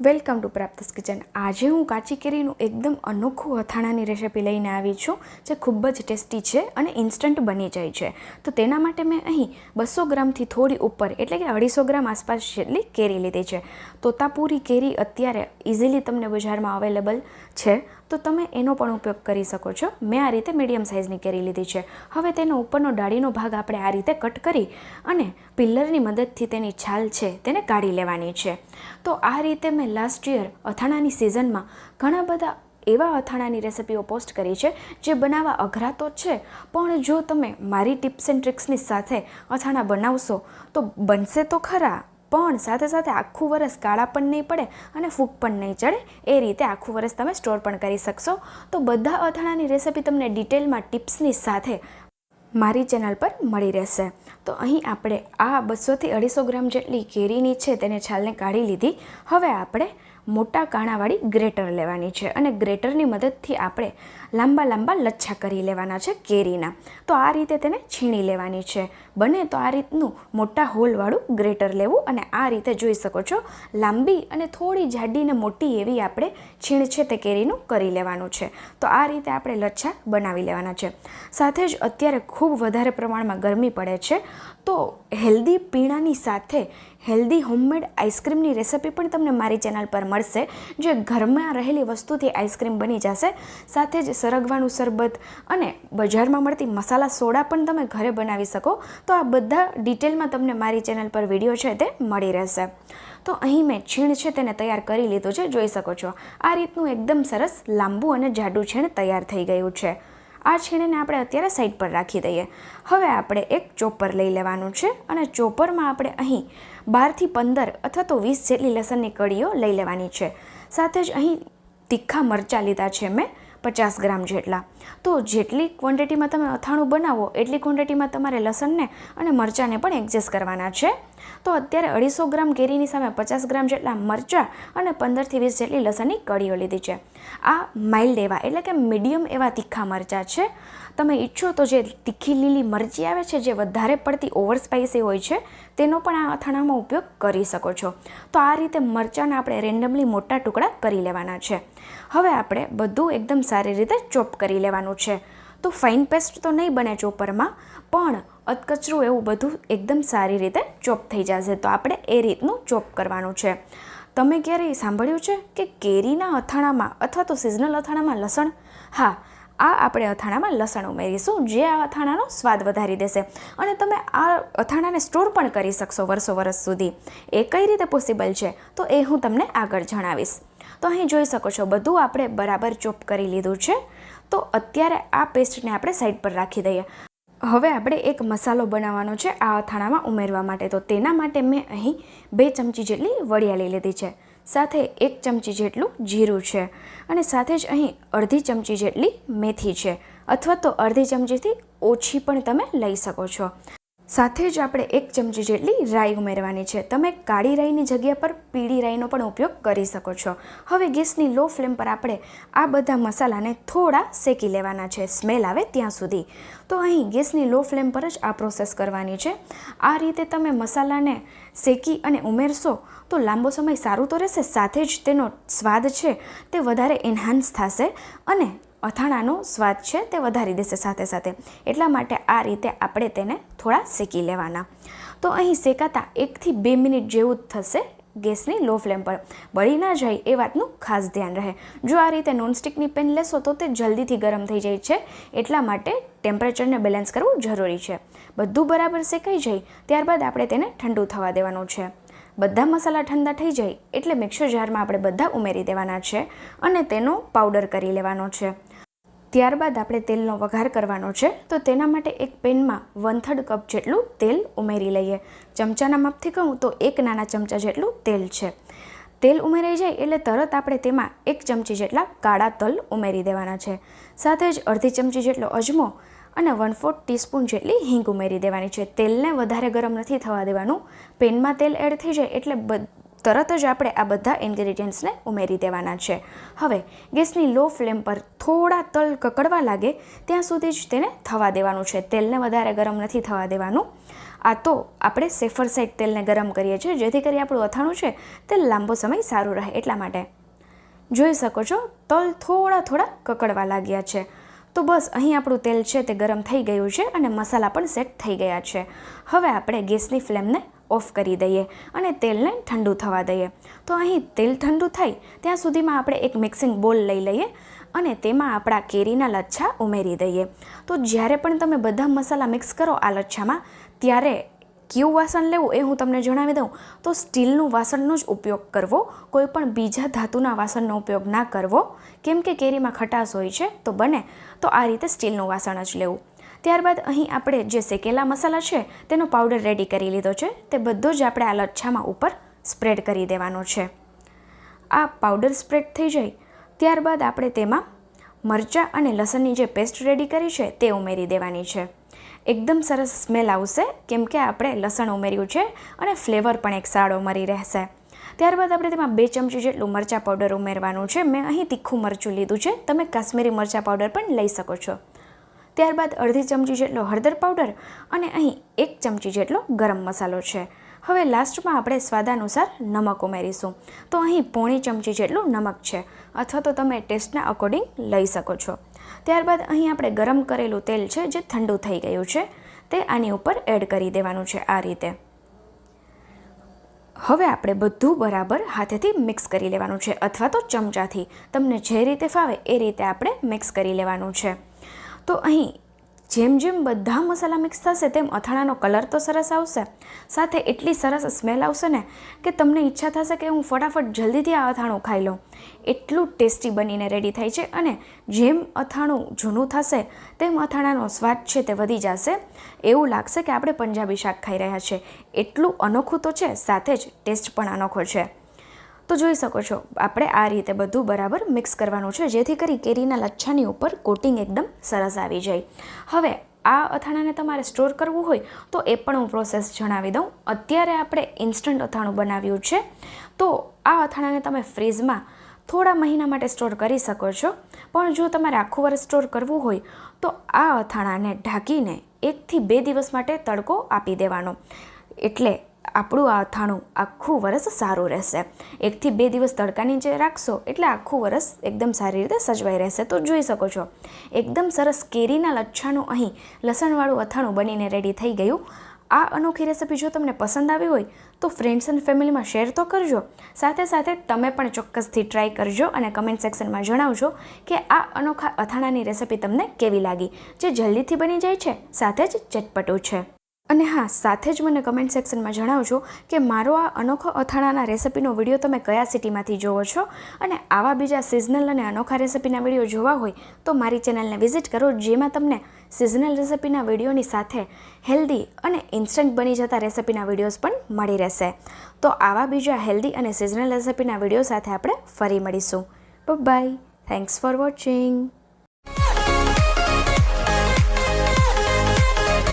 Welcome to પ્રાપ્તસ kitchen. આજે હું કાચી કેરીનું એકદમ અનોખું અથાણાની રેસિપી લઈને આવી છું, જે ખૂબ જ ટેસ્ટી છે અને ઇન્સ્ટન્ટ બની જાય છે. તો તેના માટે મેં અહીં બસો ગ્રામથી થોડી ઉપર, એટલે કે અઢીસો ગ્રામ આસપાસ જેટલી કેરી લીધી છે. તોતાપુરી કેરી અત્યારે ઇઝીલી તમને બજારમાં અવેલેબલ છે. તો તમે એનો પણ ઉપયોગ કરી શકો છો. મેં આ રીતે મીડિયમ સાઇઝની કેરી લીધી છે. હવે તેનો ઉપરનો ડાળીનો ભાગ આપણે આ રીતે કટ કરી અને પિલ્લરની મદદથી તેની છાલ છે તેને કાઢી લેવાની છે. તો આ રીતે મેં લાસ્ટ યર અથાણાની સિઝનમાં ઘણા બધા એવા અથાણાની રેસિપીઓ પોસ્ટ કરી છે, જે બનાવવા અઘરા તો છે, પણ જો તમે મારી ટિપ્સ એન્ડ ટ્રિક્સની સાથે અથાણા બનાવશો તો બનશે તો ખરા. પણ સાથે સાથે આખું વરસ કાળા પણ નહીં પડે અને ફૂગ પણ નહીં ચડે. એ રીતે આખું વરસ તમે સ્ટોર પણ કરી શકશો. તો બધા અથાણાની રેસિપી તમને ડિટેલમાં ટિપ્સની સાથે મારી ચેનલ પર મળી રહેશે. તો અહીં આપણે આ બસોથી અઢીસો ગ્રામ જેટલી કેરીની છે તેને છાલને કાઢી લીધી. હવે આપણે મોટા કાણાવાળી ગ્રેટર લેવાની છે અને ગ્રેટરની મદદથી આપણે લાંબા લાંબા લચ્છા કરી લેવાના છે કેરીના. તો આ રીતે તેને છીણી લેવાની છે. બને તો આ રીતનું મોટા હોલવાળું ગ્રેટર લેવું અને આ રીતે જોઈ શકો છો. લાંબી અને થોડી જાડી ને મોટી એવી આપણે છીણ છે તે કેરીનું કરી લેવાનું છે. તો આ રીતે આપણે લચ્છા બનાવી લેવાના છે. સાથે જ અત્યારે ખૂબ વધારે પ્રમાણમાં ગરમી પડે છે. તો હેલ્ધી પીણાની સાથે હેલ્ધી હોમમેડ આઈસ્ક્રીમની રેસિપી પણ તમને મારી ચેનલ પર મળશે, જે ઘરમાં રહેલી વસ્તુથી આઈસ્ક્રીમ બની જશે. સાથે જ સરગવાનું શરબત અને બજારમાં મળતી મસાલા સોડા પણ તમે ઘરે બનાવી શકો. તો આ બધા ડિટેલમાં તમને મારી ચેનલ પર વીડિયો છે તે મળી રહેશે. તો અહીં મેં છીણ છે તેને તૈયાર કરી લીધું છે, જોઈ શકો છો. આ રીતનું એકદમ સરસ, લાંબુ અને જાડું છીણ તૈયાર થઈ ગયું છે. આ છીણને આપણે અત્યારે સાઈડ પર રાખી દઈએ. હવે આપણે એક ચોપર લઈ લેવાનું છે અને ચોપરમાં આપણે અહીં બારથી પંદર અથવા તો વીસ જેટલી લસણની કળીઓ લઈ લેવાની છે. સાથે જ અહીં તીખા મરચાં લીધા છે મેં. પચાસ ગ્રામ જેટલા. તો જેટલી ક્વોન્ટિટીમાં તમે અથાણું બનાવો, એટલી ક્વોન્ટિટીમાં તમારે લસણને અને મરચાંને પણ એડજસ્ટ કરવાના છે. તો અત્યારે અઢીસો ગ્રામ કેરીની સામે પચાસ ગ્રામ જેટલા મરચાં અને પંદરથી વીસ જેટલી લસણની કળીઓ લીધી છે. આ માઇલ્ડ એવા એટલે કે મીડિયમ એવા તીખા મરચાં છે. તમે ઈચ્છો તો જે તીખી લીલી મરચી આવે છે, જે વધારે પડતી ઓવર સ્પાઇસી હોય છે, તેનો પણ આ અથાણામાં ઉપયોગ કરી શકો છો. તો આ રીતે મરચાંના આપણે રેન્ડમલી મોટા ટુકડા કરી લેવાના છે. હવે આપણે બધું એકદમ સારી રીતે ચોપ કરી લેવાનું છે. તો ફાઇન પેસ્ટ તો નહીં બને ચોપરમાં, પણ અધકચરું એવું બધું એકદમ સારી રીતે ચોપ થઈ જશે. તો આપણે એ રીતનું ચોપ કરવાનું છે. તમે ક્યારેય સાંભળ્યું છે કે કેરીના અથાણામાં અથવા તો સિઝનલ અથાણામાં લસણ? હા આ આપણે અથાણામાં લસણ ઉમેરીશું, જે આ અથાણાનો સ્વાદ વધારી દેશે. અને તમે આ અથાણાને સ્ટોર પણ કરી શકશો વર્ષો વર્ષ સુધી. એ કઈ રીતે પોસિબલ છે? તો એ હું તમને આગળ જણાવીશ. તો અહીં જોઈ શકો છો, બધું આપણે બરાબર ચોપ કરી લીધું છે. તો અત્યારે આ પેસ્ટને આપણે સાઈડ પર રાખી દઈએ. હવે આપણે એક મસાલો બનાવવાનો છે આ અથાણામાં ઉમેરવા માટે. તો તેના માટે મેં અહીં બે ચમચી જેટલી વરિયાળી લીધી છે. સાથે એક ચમચી જેટલું જીરું છે અને સાથે જ અહીં અડધી ચમચી જેટલી મેથી છે અથવા તો અડધી ચમચીથી ઓછી પણ તમે લઈ શકો છો. સાથે જ આપણે એક ચમચી જેટલી રાઈ ઉમેરવાની છે. તમે કાળી રાઈની જગ્યા પર પીળી રાઈનો પણ ઉપયોગ કરી શકો છો. હવે ગેસની લો ફ્લેમ પર આપણે આ બધા મસાલાને થોડા શેકી લેવાના છે. સ્મેલ આવે ત્યાં સુધી. તો અહીં ગેસની લો ફ્લેમ પર જ આ પ્રોસેસ કરવાની છે. આ રીતે તમે મસાલાને શેકી અને ઉમેરશો તો લાંબો સમય સારું તો રહેશે. સાથે જ તેનો સ્વાદ છે તે વધારે એન્હાન્સ થશે અને અથાણાનો સ્વાદ છે તે વધારી દેશે સાથે સાથે. એટલા માટે આ રીતે આપણે તેને થોડા શેકી લેવાના. તો અહીં શેકાતા એકથી બે મિનિટ જેવું જ થશે ગેસની લો ફ્લેમ પર. બળી ના જાય એ વાતનું ખાસ ધ્યાન રહે. જો આ રીતે નોનસ્ટિકની પેન લેશો તો તે જલ્દીથી ગરમ થઈ જાય છે. એટલા માટે ટેમ્પરેચરને બેલેન્સ કરવું જરૂરી છે. બધું બરાબર શેકાઈ જાય ત્યારબાદ આપણે તેને ઠંડુ થવા દેવાનું છે. બધા મસાલા ઠંડા થઈ જાય એટલે મિક્સર જારમાં આપણે બધા ઉમેરી દેવાના છે અને તેનો પાવડર કરી લેવાનો છે. ત્યારબાદ આપણે તેલનો વઘાર કરવાનો છે, તો તેના માટે એક પેનમાં વન થર્ડ કપ જેટલું તેલ ઉમેરી લઈએ. ચમચાના માપથી કહું તો એક નાના ચમચા જેટલું તેલ છે. તેલ ઉમેરાઈ જાય એટલે તરત આપણે તેમાં એક ચમચી જેટલા કાળા તલ ઉમેરી દેવાના છે. સાથે જ અડધી ચમચી જેટલો અજમો અને વન ફોર્થ ટીસ્પૂન જેટલી હિંગ ઉમેરી દેવાની છે. તેલને વધારે ગરમ નથી થવા દેવાનું. પેનમાં તેલ એડ થઈ જાય એટલે તરત જ આપણે આ બધા ઇન્ગ્રેડિયન્ટ્સને ઉમેરી દેવાના છે. હવે, ગેસની લો ફ્લેમ પર થોડા તલ કકડવા લાગે, ત્યાં સુધી જ તેને થવા દેવાનું છે. તેલને વધારે ગરમ નથી થવા દેવાનું. આ તો આપણે સેફર સાઈડ તેલને ગરમ કરીએ છીએ, જેથી કરી આપણું અથાણું છે, તે લાંબો સમય સારું રહે એટલા માટે. જોઈ શકો છો, તલ થોડા થોડા કકડવા લાગ્યા છે. તો બસ, અહીં આપણું તેલ છે તે ગરમ થઈ ગયું છે અને મસાલા પણ સેટ થઈ ગયા છે. હવે આપણે ગેસની ફ્લેમને ઓફ કરી દઈએ અને તેલને ઠંડુ થવા દઈએ. તો અહીં તેલ ઠંડુ થાય ત્યાં સુધીમાં આપણે એક મિક્સિંગ બોલ લઈ લઈએ અને તેમાં આપણા કેરીના લચ્છા ઉમેરી દઈએ. તો જ્યારે પણ તમે બધા મસાલા મિક્સ કરો આ લચ્છામાં, ત્યારે કયું વાસણ લેવું એ હું તમને જણાવી દઉં. તો સ્ટીલનું વાસણનો જ ઉપયોગ કરવો, કોઈ પણ બીજા ધાતુના વાસણનો ઉપયોગ ના કરવો. કેમ કે કેરીમાં ખટાશ હોય છે, તો બને. તો આ રીતે સ્ટીલનું વાસણ જ લેવું. ત્યારબાદ અહીં આપણે જે શેકેલા મસાલા છે, તેનો પાવડર રેડી કરી લીધો છે. તે બધો જ આપણે આ લચ્છામાં ઉપર સ્પ્રેડ કરી દેવાનો છે. આ પાવડર સ્પ્રેડ થઈ જાય, ત્યારબાદ આપણે તેમાં મરચાં અને લસણની જે પેસ્ટ રેડી કરી છે, તે ઉમેરી દેવાની છે. એકદમ સરસ સ્મેલ આવશે, કેમ કે આપણે લસણ ઉમેર્યું છે અને ફ્લેવર પણ એક સારો મરી રહેશે. ત્યારબાદ આપણે તેમાં બે ચમચી જેટલું મરચાં પાવડર ઉમેરવાનું છે. મેં અહીં તીખું મરચું લીધું છે. તમે કાશ્મીરી મરચાં પાવડર પણ લઈ શકો છો. ત્યારબાદ અડધી ચમચી જેટલો હળદર પાવડર અને અહીં એક ચમચી જેટલો ગરમ મસાલો છે. હવે લાસ્ટમાં આપણે સ્વાદાનુસાર નમક ઉમેરીશું. તો અહીં પોણી ચમચી જેટલું નમક છે, અથવા તો તમે ટેસ્ટના અકોર્ડિંગ લઈ શકો છો. ત્યારબાદ અહીં આપણે ગરમ કરેલું તેલ છે, જે ઠંડુ થઈ ગયું છે, તે આની ઉપર એડ કરી દેવાનું છે આ રીતે. હવે આપણે બધું બરાબર હાથેથી મિક્સ કરી લેવાનું છે, અથવા તો ચમચાથી. તમને જે રીતે ફાવે એ રીતે આપણે મિક્સ કરી લેવાનું છે. તો અહીં જેમ જેમ બધા મસાલા મિક્સ થશે, તેમ અથાણાનો કલર તો સરસ આવશે. સાથે એટલી સરસ સ્મેલ આવશે ને કે તમને ઈચ્છા થશે કે હું ફટાફટ જલ્દીથી આ અથાણું ખાઈ લઉં. એટલું ટેસ્ટી બનીને રેડી થાય છે અને જેમ અથાણું જૂનું થશે, તેમ અથાણાનો સ્વાદ છે તે વધી જશે. એવું લાગશે કે આપણે પંજાબી શાક ખાઈ રહ્યા છે. એટલું અનોખું તો છે, સાથે જ ટેસ્ટ પણ અનોખો છે. તો જોઈ શકો છો, આપણે આ રીતે બધું બરાબર મિક્સ કરવાનું છે, જેથી કરી કેરીના લચ્છાની ઉપર કોટિંગ એકદમ સરસ આવી જાય. હવે, આ અથાણાને તમારે સ્ટોર કરવું હોય, તો એ પણ હું પ્રોસેસ જણાવી દઉં. અત્યારે આપણે ઇન્સ્ટન્ટ અથાણું બનાવ્યું છે, તો આ અથાણાને તમે ફ્રીઝમાં થોડા મહિના માટે સ્ટોર કરી શકો છો. પણ જો તમારે આખું વર્ષ સ્ટોર કરવું હોય, તો આ અથાણાને ઢાંકીને એકથી બે દિવસ માટે તડકો આપી દેવાનો. એટલે આપણું આ અથાણું આખું વરસ સારું રહેશે. એકથી બે દિવસ તડકા નીચે રાખશો એટલે આખું વરસ એકદમ સારી રીતે સજવાઈ રહેશે. તો જોઈ શકો છો. એકદમ સરસ કેરીના લચ્છાનું અહીં લસણવાળું અથાણું બનીને રેડી થઈ ગયું. આ અનોખી રેસિપી જો તમને પસંદ આવી હોય, તો ફ્રેન્ડ્સ એન્ડ ફેમિલીમાં શેર તો કરજો. સાથે સાથે તમે પણ ચોક્કસથી ટ્રાય કરજો અને કમેન્ટ સેક્શનમાં જણાવજો કે આ અનોખા અથાણાની રેસિપી તમને કેવી લાગી. જે જલ્દીથી બની જાય છે, સાથે જ ચટપટું છે. અને હા, સાથે જ મને કમેન્ટ સેક્શનમાં જણાવજો કે મારો આ અનોખો અથાણાના રેસિપીનો વીડિયો તમે કયા સિટીમાંથી જોવો છો? અને આવા બીજા સિઝનલ અને અનોખા રેસિપીના વીડિયો જોવા હોય તો મારી ચેનલને વિઝિટ કરો, જેમાં તમને સિઝનલ રેસિપીના વિડીયોની સાથે હેલ્ધી અને ઇન્સ્ટન્ટ બની જતા રેસિપીના વિડીયોઝ પણ મળી રહેશે. તો આવા બીજા હેલ્ધી અને સિઝનલ રેસિપીના વીડિયો સાથે આપણે ફરી મળીશું. By thanks for watching